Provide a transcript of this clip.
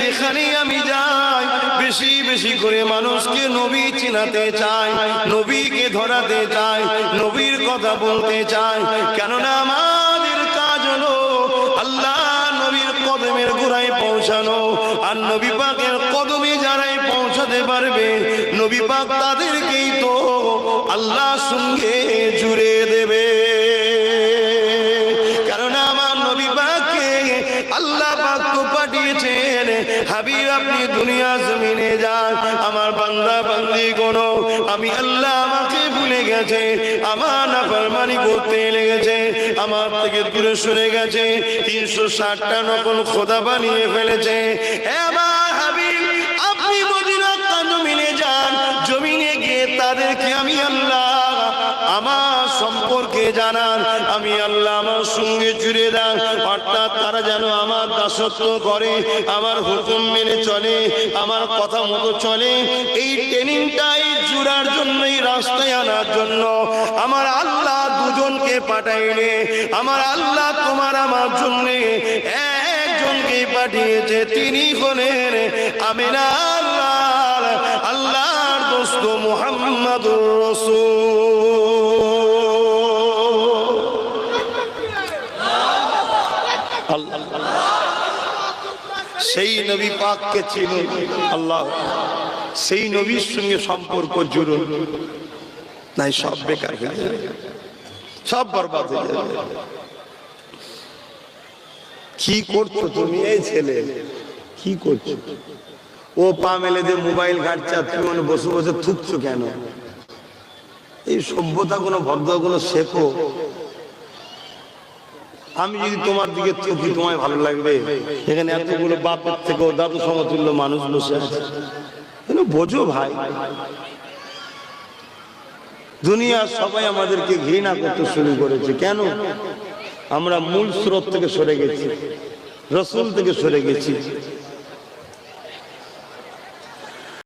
যেখানেই আমি যাই, বেশি বেশি করে মানুষকে নবী চিনাতে চাই, নবীকে ধরাতে চাই, নবীর কথা বলতে চাই। কেননা আমাদের কাজ হলো আল্লাহ নবীর কদমের পৌঁছানো, আর নবী পাকের কদমে যারাই পৌঁছাতে পারবে, নবী পাক তাদেরকেই তো আল্লাহ সঙ্গে জুড়ে হাবিব, আপনি দুনিয়া জমিনে যান। আমার বান্দা, বান্দি কোন, আমি আল্লাহ আমাকে ভুলে গেছে। আমার নাফরমানি করতে লেগেছে। আমার থেকে দূরে সরে গেছে। তিনশো ষাটটা নকল খোদা বানিয়ে ফেলেছে। আমার হাবিব, আপনি মদিনা জমিনে যান। জমিনে গিয়ে তাদেরকে আমি আল্লাহ সম্পর্কে জানান, আমি আল্লাহ আমার সঙ্গে জুড়ে দেন, অর্থাৎ তারা যেন আমার দাসত্ব করে, আমার হুকুম মেনে চলে, আমার কথা মতো চলে। এই ট্রেনিংটাই জুড়ার জন্য এই রাস্তায় আনার জন্য। আমার আল্লাহ দুজনকে পাঠাইলে, আমার আল্লাহ তোমার আমার জন্য একজনকে পাঠিয়েছে, তিনি হলেন আমিনা আল্লাহ আল্লাহর দোস্ত মোহাম্মদুর রসুল। সেই নবী পাককে চিনুন, আল্লাহ। সেই নবীর সঙ্গে সম্পর্ক জুড়ুন। নাই, সব বেকার হয়ে যাবে। সব বরবাদ হয়ে যাবে। কি করছ তুমি, এই ছেলে? কি করছ? ও পা মেলে দিয়ে মোবাইল ঘাটছে তুমি মানে বসে বসে থুকছো কেন? এই সভ্যতা কোনো ভদ্র কোনো শেখো? আমি যদি তোমার দিকে চোখি তোমায় ভালো লাগবে। এখানে এতগুলো বাপের থেকে দাদু সমতুল্য মানুষ বসে আছে। বোঝো ভাই। দুনিয়া সবাই আমাদেরকে ঘৃণা করতে শুরু করেছে। কেন? আমরা মূল স্রোত থেকে সরে গেছি। রসুল থেকে সরে গেছি।